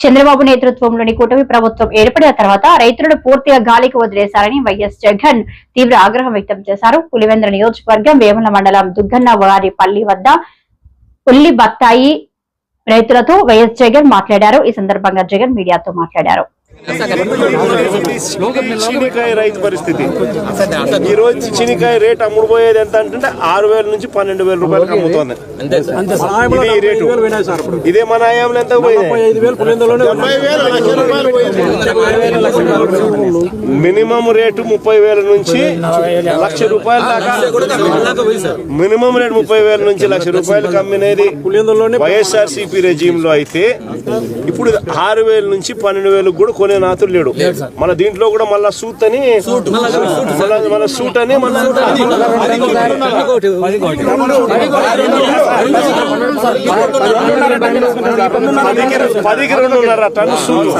చంద్రబాబు నేతృత్వంలోని కూటమి ప్రభుత్వం ఏర్పడిన తర్వాత రైతులను పూర్తిగా గాలికి వదిలేశారని వైఎస్ జగన్ తీవ్ర ఆగ్రహం వ్యక్తం చేశారు. పులివెందుల నియోజకవర్గం వేముల మండలం దుగ్గన్న వారి పల్లి వద్ద ఉల్లి బత్తాయి రైతులతో వైఎస్ జగన్ మాట్లాడారు. ఈ సందర్భంగా జగన్ మీడియాతో మాట్లాడారు. చీనికాయ రైతు పరిస్థితి. ఈ రోజు చీనికాయ రేట్ అమ్ముడుపోయేది ఎంత అంటే ఆరు వేల నుంచి పన్నెండు వేల రూపాయలకు అమ్ముతోంది. ఇది ఈ రేటు. ఇదే మన ఆయంలో ఎంత పోయింది మినిమం రేటు ముప్పై వేల నుంచి లక్ష రూపాయల దాకా. మినిమం రేటు ముప్పై వేల నుంచి లక్ష రూపాయలకు అమ్మినది వైఎస్ఆర్ సిపి రెజీమ్లో అయితే ఇప్పుడు ఆరు వేల నుంచి పన్నెండు వేలకు కూడా కొనే నాతులు లేడు మన దీంట్లో కూడా మళ్ళా సూట్ అని మళ్ళా మన సూట్ అని మన పదికి రెండున్నర టన్ను సూటు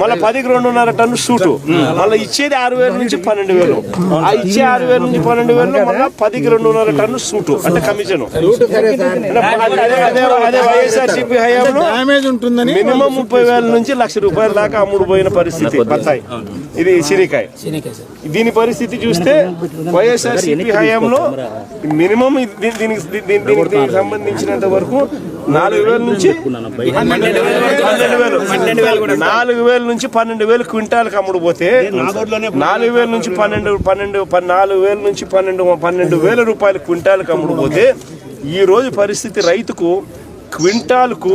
మళ్ళీ పదికి రెండున్నర టన్ను సూటు మళ్ళీ ఇచ్చేది ఆరు వేల నుంచి పన్నెండు వేలు ఆ ఇచ్చే ఆరు వేల నుంచి పన్నెండు వేలు మళ్ళీ పదికి రెండున్నర టన్ను సూటు అంటే కమిషన్ అదే వైఎస్ఆర్ సిపి హయాంలో డ్యామేజ్ ఉంటుందని మినిమం ముప్పై వేల నుంచి లక్ష రూపాయల దాకా అమ్ముడు పోయిన పరిస్థితి బత్తాయి ఇది సిరికాయ దీని పరిస్థితి చూస్తే వైఎస్ఆర్ సిపి హయాంలో మినిమం దీనికి దీనికి సంబంధించినంత వరకు నాలుగు వేల నుంచి పన్నెండు వేలు. నాలుగు వేల నుంచి పన్నెండు వేలు క్వింటాల్కి అమ్ముడు పోతే నాలుగు వేల నుంచి పన్నెండు పన్నెండు పన్- నాలుగు వేల నుంచి పన్నెండు పన్నెండు వేల రూపాయలు క్వింటాల్కి అమ్ముడు పోతే ఈ రోజు పరిస్థితి రైతుకు క్వింటాల్కు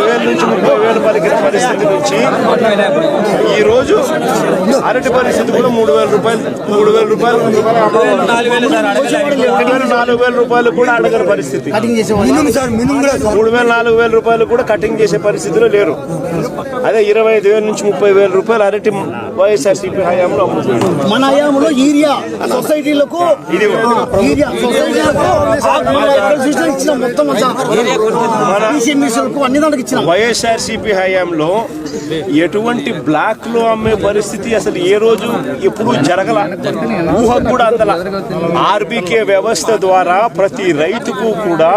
వేల నుంచి ముప్పై వేలు పలికిన పరిస్థితి నుంచి ఈ రోజు అరటి పరిస్థితి కూడా మూడు వేల రూపాయలు మూడు వేల రూపాయలు రెండు వేల నాలుగు వేల రూపాయలు కూడా అడగని పరిస్థితి. మూడు వేల నాలుగు వేల రూపాయలు కూడా కటింగ్ చేసే పరిస్థితిలో లేరు. అదే ఇరవై ఐదు వేల నుంచి ముప్పై వేల రూపాయలు అరటి వైఎస్ఆర్ సిపి హయాంలో అమ్ముతున్నారు. మన హయాంలో యూరియా సొసైటీలకు మొత్తం అన్ని వాళ్ళకి ఇచ్చిన వైఎస్ఆర్ సిపి హయాంలో ఎటువంటి బ్లాక్లో అమ్మే పరిస్థితి అసలు ఏ రోజు ఎప్పుడు జరగల? ఊహకు కూడా అందల. ఆర్బీకే వ్యవస్థ ద్వారా ప్రతి రైతుకు కూడా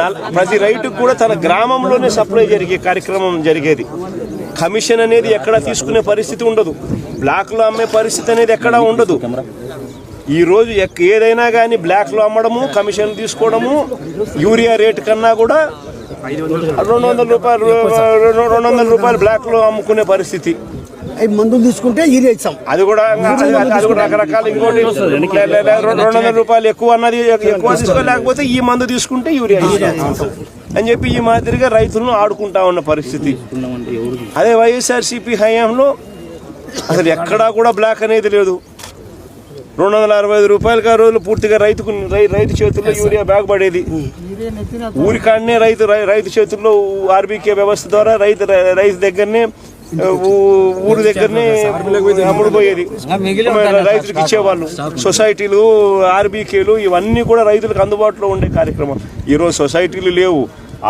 నల్- ప్రతి రైతుకు కూడా తన గ్రామంలోనే సప్లై జరిగే కార్యక్రమం జరిగేది. కమిషన్ అనేది ఎక్కడ తీసుకునే పరిస్థితి ఉండదు. బ్లాక్లో అమ్మే పరిస్థితి అనేది ఎక్కడా ఉండదు. ఈ రోజు ఎక్- ఏదైనా కానీ బ్లాక్లో అమ్మడము కమిషన్ తీసుకోవడము యూరియా రేట్ కన్నా కూడా రెండు వందల రూపాయలు రెండు రెండు వందల రూపాయలు బ్లాక్లో అమ్ముకునే పరిస్థితి. మందులు తీసుకుంటే ఇచ్చాం అది కూడా అది- కూడా రకరకాల ఇంకోటి రెండు వందల రూపాయలు ఎక్కువ అన్నది ఎక్కువ తీసుకోలేకపోతే ఈ మందు తీసుకుంటే యూరియా. అని చెప్పి ఈ మాదిరిగా రైతులను ఆడుకుంటా ఉన్న పరిస్థితి. అదే వైఎస్ఆర్ సిపి హయాంలో అసలు ఎక్కడా కూడా బ్లాక్ అనేది లేదు. రెండు వందల అరవై ఐదు రూపాయలకి ఆ రోజులు పూర్తిగా రైతుకు రైతు చేతుల్లో యూరియా బ్యాగ్ పడేది. ఊరికాడనే రైతు రైతు చేతుల్లో ఆర్బీకే వ్యవస్థ ద్వారా రైతు రైతు దగ్గరనే ఊరు దగ్గరనే అమ్ముడు పోయేది. రైతులకు ఇచ్చేవాళ్ళు. సొసైటీలు ఆర్బీకేలు ఇవన్నీ కూడా రైతులకు అందుబాటులో ఉండే కార్యక్రమం. ఈరోజు సొసైటీలు లేవు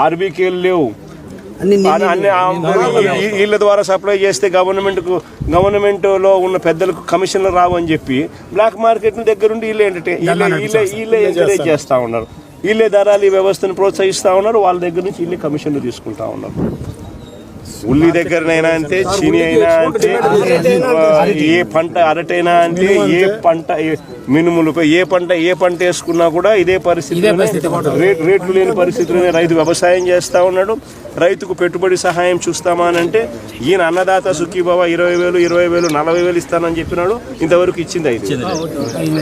ఆర్బీకేలు లేవు వీళ్ళ ద్వారా సప్లై చేస్తే గవర్నమెంట్కు గవర్నమెంట్లో ఉన్న పెద్దలకు కమిషన్లు రావు అని చెప్పి బ్లాక్ మార్కెట్ దగ్గరుండి వీళ్ళే ఎంటర్టైన్ వీళ్ళే వీళ్ళే వీళ్ళే ఎంకరేజ్ చేస్తా ఉన్నారు. వీళ్ళే ధరలు ఈ వ్యవస్థను ప్రోత్సహిస్తా ఉన్నారు. వాళ్ళ దగ్గర నుంచి వీళ్ళే కమిషన్లు తీసుకుంటా ఉన్నారు. ఉల్లి దగ్గరనైనా అంతే చీని అయినా అంతే ఏ పంట అరటైనా అంతే ఏ పంట మినుములు ఏ పంట ఏ పంట వేసుకున్నా కూడా ఇదే పరిస్థితి రేట్లు లేని పరిస్థితిలోనే రైతు వ్యవసాయం చేస్తా ఉన్నాడు. రైతుకు పెట్టుబడి సహాయం చూస్తామా అని అంటే ఈయన అన్నదాత సుఖీభవ ఇరవై వేలు ఇరవై వేలు నలభై వేలు ఇస్తానని చెప్పినాడు ఇంతవరకు ఇచ్చింది అయితే.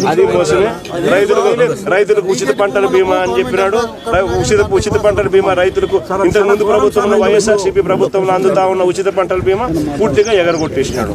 అది మోసమే రైతులకు రైతులకు ఉచిత పంటల బీమా అని చెప్పినాడు. రై- ఉచిత ఉచిత పంటల బీమా రైతులకు ఇంతకు ముందు ప్రభుత్వంలో వైఎస్ఆర్సీపీ ప్రభుత్వంలో అందుతా ఉన్న ఉచిత పంటల బీమా పూర్తిగా ఎగరగొట్టేసినాడు.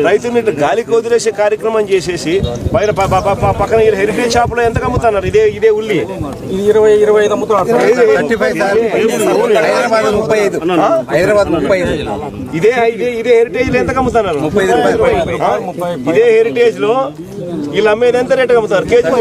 రైతుల్ని ఇట్లా గాలికి వదిలేసే కార్యక్రమం చేసేసి బయట ప- ప- ప- ప- పక్కన ఈ హెరిటేజ్ షాప్లో ఎంత అమ్ముతున్నారు? ఇదే ఇదే ఉల్లి. ఇది ఇరవై ఇరవై ఐదు అమ్ముతున్నారు సార్. హైదరాబాద్ ముప్పై ఐదు. హైదరాబాద్ ముప్పై ఐదు. ఇదే ఇదే ఇదే హెరిటేజ్లో ఎంత అమ్ముతున్నారు? ఇదే హెరిటేజ్లో వీళ్ళు అమ్మేది ఎంత రేట్ అమ్ముతారు? కేజీ